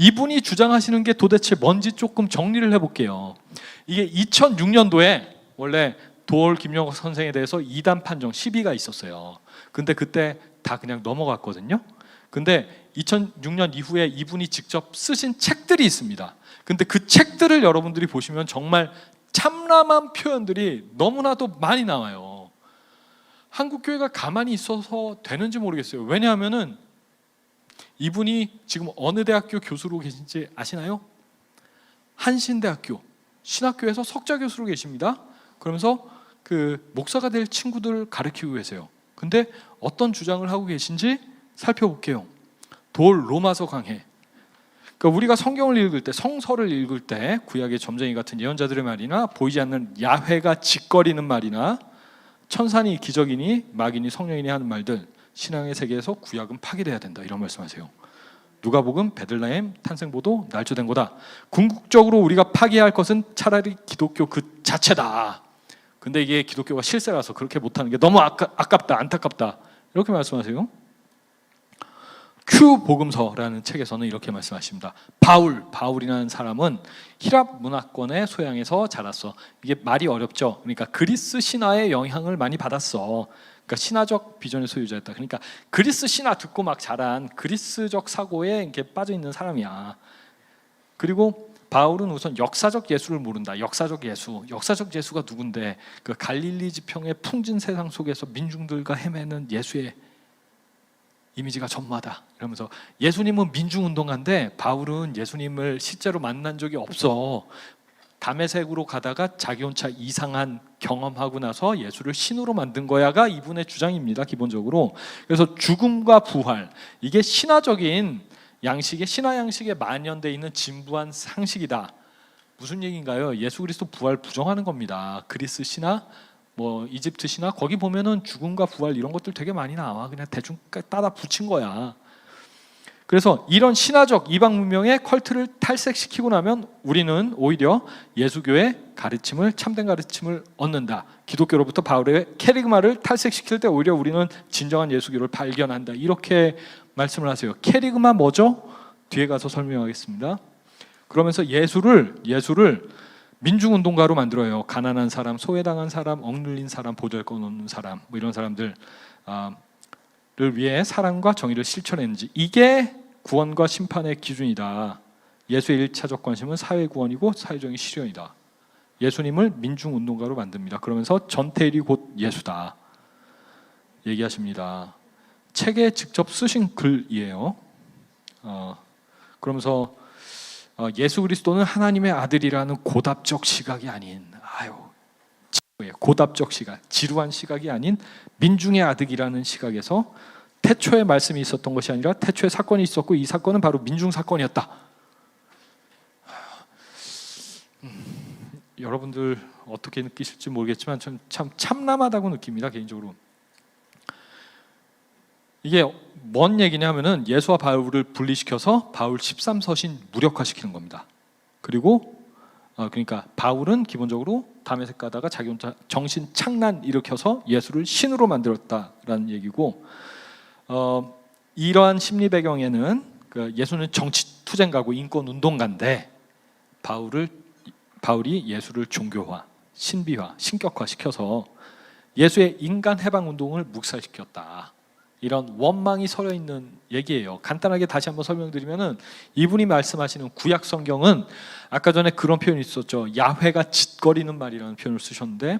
이분이 주장하시는 게 도대체 뭔지 조금 정리를 해볼게요. 이게 2006년도에 원래 도올 김영호 선생에 대해서 이단 판정 시비가 있었어요. 근데 그때 다 그냥 넘어갔거든요. 근데 2006년 이후에 이분이 직접 쓰신 책들이 있습니다. 근데 그 책들을 여러분들이 보시면 정말 참람한 표현들이 너무나도 많이 나와요. 한국 교회가 가만히 있어서 되는지 모르겠어요. 왜냐하면은 이분이 지금 어느 대학교 교수로 계신지 아시나요? 한신대학교 신학교에서 석좌 교수로 계십니다. 그러면서 그 목사가 될 친구들 가르치고 계세요. 근데 어떤 주장을 하고 계신지 살펴볼게요. 돌 로마서 강해. 그러니까 우리가 성경을 읽을 때 성서를 읽을 때 구약의 점쟁이 같은 예언자들의 말이나 보이지 않는 야훼가 짓거리는 말이나 천산이 기적이니 마귀니 성령이니 하는 말들 신앙의 세계에서 구약은 파괴돼야 된다 이런 말씀하세요. 누가복음 베들레헴 탄생보도 날조된 거다. 궁극적으로 우리가 파괴할 것은 차라리 기독교 그 자체다. 근데 이게 기독교가 실세라서 그렇게 못하는 게 너무 아까, 아깝다 안타깝다 이렇게 말씀하세요. 큐 복음서라는 책에서는 이렇게 말씀하십니다. 바울, 바울이라는 사람은 히랍 문화권의 소양에서 자랐어. 이게 말이 어렵죠. 그러니까 그리스 신화의 영향을 많이 받았어. 그러니까 신화적 비전의 소유자였다. 그러니까 그리스 신화 듣고 막 자란 그리스적 사고에 이렇게 빠져 있는 사람이야. 그리고 바울은 우선 역사적 예수를 모른다. 역사적 예수, 역사적 예수가 누군데 그 갈릴리 지평의 풍진 세상 속에서 민중들과 헤매는 예수의 이미지가 전무하다. 이러면서 예수님은 민중 운동가인데 바울은 예수님을 실제로 만난 적이 없어. 담에색으로 가다가 자기 혼자 이상한 경험하고 나서 예수를 신으로 만든 거야가 이분의 주장입니다. 기본적으로. 그래서 죽음과 부활 이게 신화적인 양식의 신화 양식에 만연돼 있는 진부한 상식이다. 무슨 얘기인가요? 예수 그리스도 부활 부정하는 겁니다. 그리스 신화 뭐 이집트 신화 거기 보면은 죽음과 부활 이런 것들 되게 많이 나와 그냥 대충 따다 붙인 거야. 그래서 이런 신화적 이방 문명의 컬트를 탈색시키고 나면 우리는 오히려 예수교의 가르침을 참된 가르침을 얻는다. 기독교로부터 바울의 캐리그마를 탈색시킬 때 오히려 우리는 진정한 예수교를 발견한다. 이렇게 말씀을 하세요. 캐리그마 뭐죠? 뒤에 가서 설명하겠습니다. 그러면서 예수를 예수를 민중운동가로 만들어요. 가난한 사람, 소외당한 사람, 억눌린 사람, 보잘것 없는 사람, 뭐 이런 사람들을 위해 사랑과 정의를 실천했는지 이게 구원과 심판의 기준이다. 예수의 일차적 관심은 사회 구원이고 사회적인 실현이다. 예수님을 민중운동가로 만듭니다. 그러면서 전태일이 곧 예수다. 얘기하십니다. 책에 직접 쓰신 글이에요. 어, 그러면서 어, 예수 그리스도는 하나님의 아들이라는 고답적 시각이 아닌 아유. 고답적 시각, 지루한 시각이 아닌 민중의 아들이라는 시각에서 태초에 말씀이 있었던 것이 아니라 태초에 사건이 있었고 이 사건은 바로 민중 사건이었다. 여러분들 어떻게 느끼실지 모르겠지만 전참 참남하다고 느낍니다 개인적으로. 이게 뭔 얘기냐면은 예수와 바울을 분리시켜서 바울 13서신 무력화시키는 겁니다. 그리고 어, 그러니까 바울은 기본적으로 담에색 가다가 자기 혼자 정신 착란 일으켜서 예수를 신으로 만들었다라는 얘기고 어, 이러한 심리 배경에는 그 예수는 정치 투쟁가고 인권 운동가인데 바울을 바울이 예수를 종교화, 신비화, 신격화 시켜서 예수의 인간 해방 운동을 묵살시켰다. 이런 원망이 서려 있는 얘기예요. 간단하게 다시 한번 설명드리면은 이분이 말씀하시는 구약 성경은 아까 전에 그런 표현이 있었죠. 야훼가 짓거리는 말이라는 표현을 쓰셨는데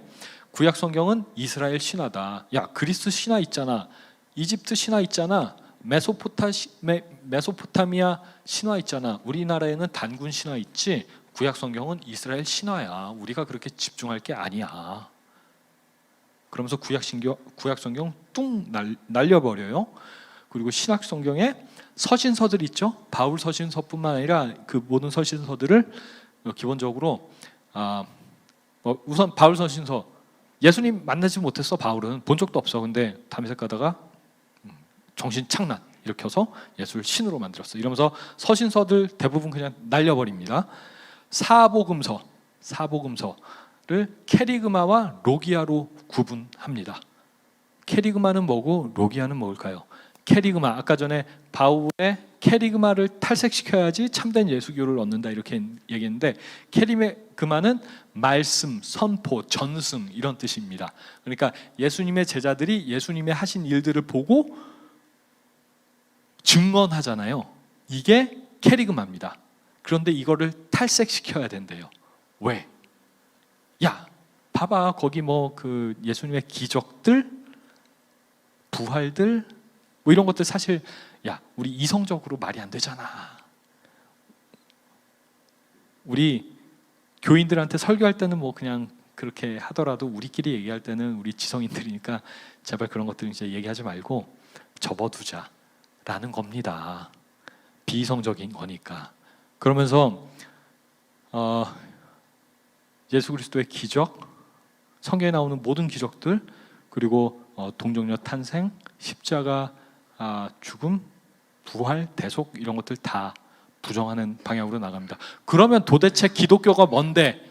구약 성경은 이스라엘 신화다. 야 그리스 신화 있잖아. 이집트 신화 있잖아. 메소포타 메, 메소포타미아 신화 있잖아. 우리나라에는 단군 신화 있지. 구약 성경은 이스라엘 신화야. 우리가 그렇게 집중할 게 아니야. 그러면서 구약 신경 구약 성경 뚱 날, 날려버려요. 그리고 신약 성경에 서신서들 있죠. 바울 서신서뿐만 아니라 그 모든 서신서들을 기본적으로 아, 뭐 우선 바울 서신서 예수님 만나지 못했어 바울은 본 적도 없어. 근데 담에색 가다가 음, 정신 착란 일으켜서 예수를 신으로 만들었어. 이러면서 서신서들 대부분 그냥 날려버립니다. 사복음서 사복음서를 캐리그마와 로기아로 구분합니다. 캐리그마는 뭐고 로기아는 뭘까요? 캐리그마 아까 전에 바울의 캐리그마를 탈색시켜야지 참된 예수교를 얻는다 이렇게 얘기했는데 캐리그마는 말씀, 선포, 전승 이런 뜻입니다. 그러니까 예수님의 제자들이 예수님의 하신 일들을 보고 증언하잖아요. 이게 캐리그마입니다. 그런데 이거를 탈색시켜야 된대요. 왜? 야, 봐봐 거기 뭐 그 예수님의 기적들, 부활들 뭐 이런 것들 사실 야 우리 이성적으로 말이 안 되잖아. 우리 교인들한테 설교할 때는 뭐 그냥 그렇게 하더라도 우리끼리 얘기할 때는 우리 지성인들이니까 제발 그런 것들 이제 얘기하지 말고 접어두자라는 겁니다. 비이성적인 거니까. 그러면서 어, 예수 그리스도의 기적, 성경에 나오는 모든 기적들 그리고 어, 동정녀 탄생, 십자가 아, 죽음, 부활, 대속 이런 것들 다 부정하는 방향으로 나갑니다. 그러면 도대체 기독교가 뭔데?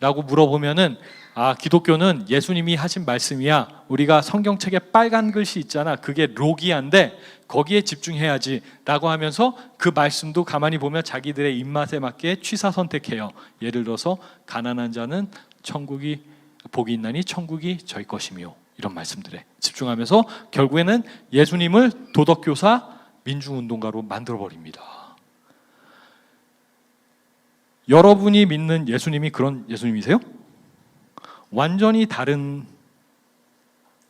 라고 물어보면은 아 기독교는 예수님이 하신 말씀이야. 우리가 성경책에 빨간 글씨 있잖아. 그게 로기아인데 거기에 집중해야지 라고 하면서 그 말씀도 가만히 보면 자기들의 입맛에 맞게 취사 선택해요. 예를 들어서 가난한 자는 천국이 복이 있나니 천국이 저희 것이며 이런 말씀들에 집중하면서 결국에는 예수님을 도덕교사 민중운동가로 만들어 버립니다. 여러분이 믿는 예수님이 그런 예수님이세요? 완전히 다른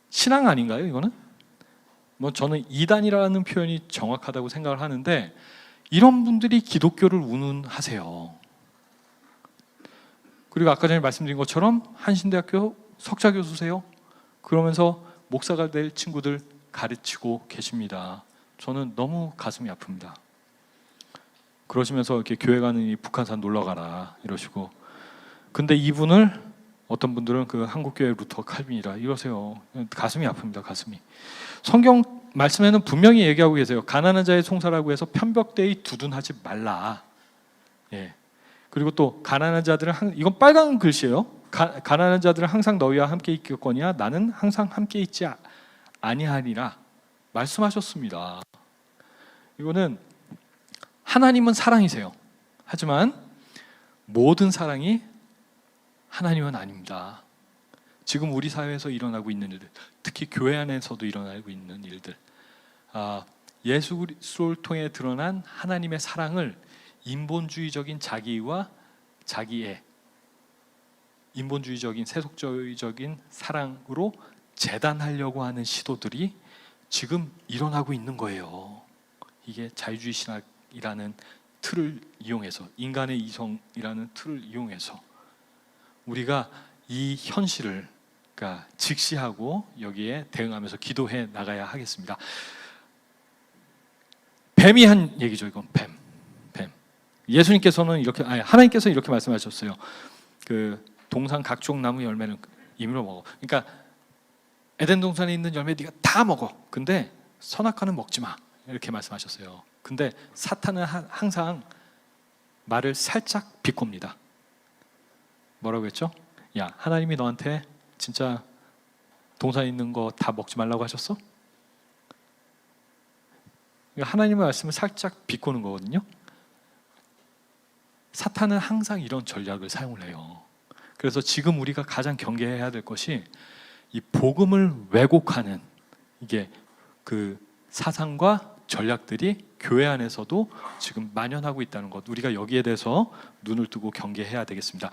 신앙 아닌가요? 이거는 뭐 저는 이단이라는 표현이 정확하다고 생각을 하는데 이런 분들이 기독교를 운운하세요. 그리고 아까 전에 말씀드린 것처럼 한신대학교 석좌 교수세요. 그러면서 목사가 될 친구들 가르치고 계십니다. 저는 너무 가슴이 아픕니다. 그러시면서 이렇게 교회 가느니 북한산 놀러 가라 이러시고 근데 이분을 어떤 분들은 그 한국교회 루터 칼빈이라 이러세요. 가슴이 아픕니다. 가슴이. 성경 말씀에는 분명히 얘기하고 계세요. 가난한 자의 송사라고 해서 편벽대의 두둔하지 말라. 예. 그리고 또 가난한 자들은 한, 이건 빨간 글씨예요. 가, 가난한 자들은 항상 너희와 함께 있겠거니와 나는 항상 함께 있지 아- 아니하리라 말씀하셨습니다. 이거는 하나님은 사랑이세요. 하지만 모든 사랑이 하나님은 아닙니다. 지금 우리 사회에서 일어나고 있는 일들, 특히 교회 안에서도 일어나고 있는 일들, 아, 예수 그리스도를 통해 드러난 하나님의 사랑을 인본주의적인 자기와 자기의 인본주의적인 세속주의적인 사랑으로 재단하려고 하는 시도들이 지금 일어나고 있는 거예요. 이게 자유주의 신학 이라는 틀을 이용해서 인간의 이성이라는 틀을 이용해서 우리가 이 현실을 그러니까 직시하고 여기에 대응하면서 기도해 나가야 하겠습니다. 뱀이 한 얘기죠, 이건 뱀. 뱀. 예수님께서는 이렇게 아니 하나님께서 이렇게 말씀하셨어요. 그 동산 각종 나무 열매는 임의로 먹어. 그러니까 에덴 동산에 있는 열매 네가 다 먹어. 근데 선악과는 먹지 마. 이렇게 말씀하셨어요. 근데 사탄은 하- 항상 말을 살짝 비꼽니다. 뭐라고 했죠? 야, 하나님이 너한테 진짜 동산에 있는 거 다 먹지 말라고 하셨어? 그러니까 하나님의 말씀을 살짝 비꼬는 거거든요. 사탄은 항상 이런 전략을 사용을 해요. 그래서 지금 우리가 가장 경계해야 될 것이 이 복음을 왜곡하는 이게 그 사상과 전략들이 교회 안에서도 지금 만연하고 있다는 것 우리가 여기에 대해서 눈을 뜨고 경계해야 되겠습니다.